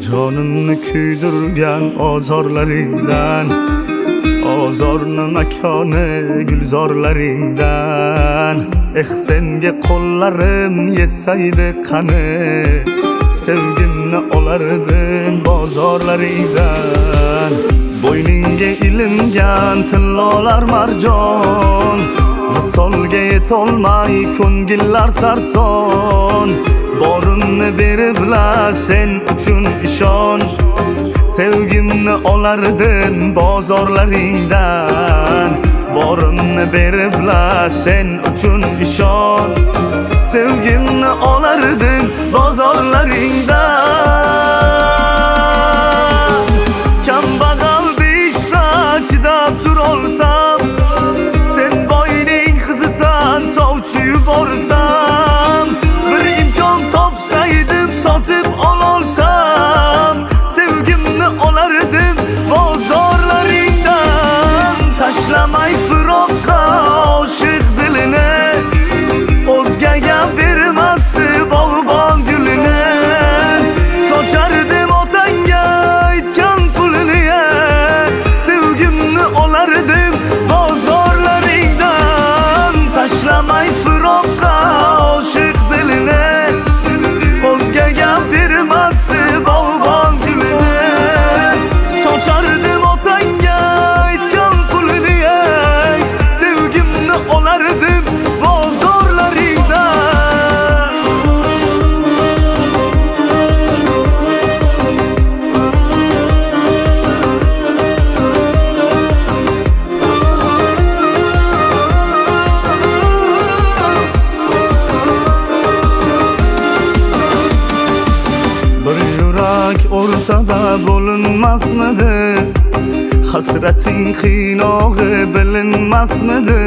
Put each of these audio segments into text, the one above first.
Canını küydürgen ozorlarından Ozorni makoni gulzorlaringdan Eh senga qo'llarim yetsaydi qani Sevgimni olardim bozorlaringdan Bo'yningga ilingan tillolar marjon. Visolga yetolmay ko'ngillar sarson. Borimni beriblar sen uchun ishonch Sevgimni olardin bozorlaringdan Borimni beriblar sen uchun ishon o'rtada bo'linmasmidi hasrating qiynog'i bilinmasmidi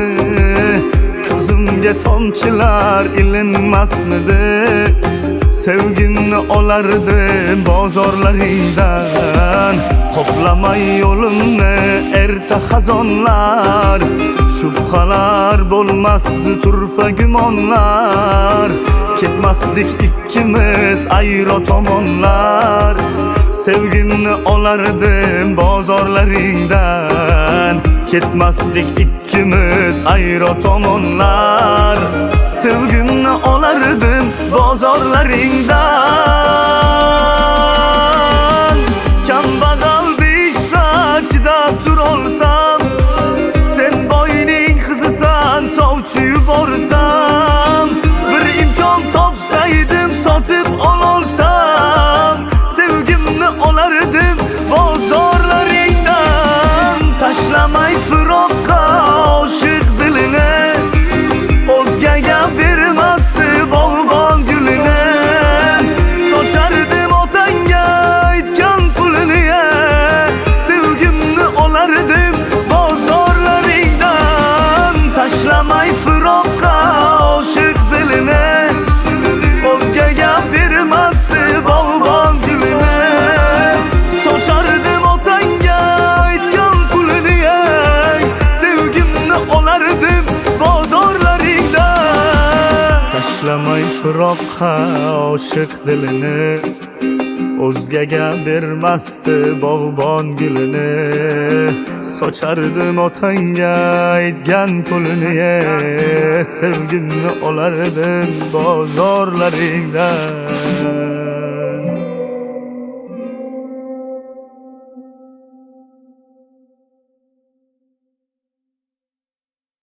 ko'zimga tomchilar ilinmasmidi sevgimni olardi bozorlaringdan qoplamay yo'limni erta xazonlar shubhalar bo'lmasdi turfa gumonlar ketmasdik ikkimiz ayro tomonlar sevgimni olardim bozorlaringdan ketmasdik ikkimiz ayro tomonlar sevgimni olardim bozorlaringdan firoqqa oshiq dilini. O'zgaga bermasdi bog'bon gulini sochardim otangga aytgan pulini sevgimni olardim bozorlaringdan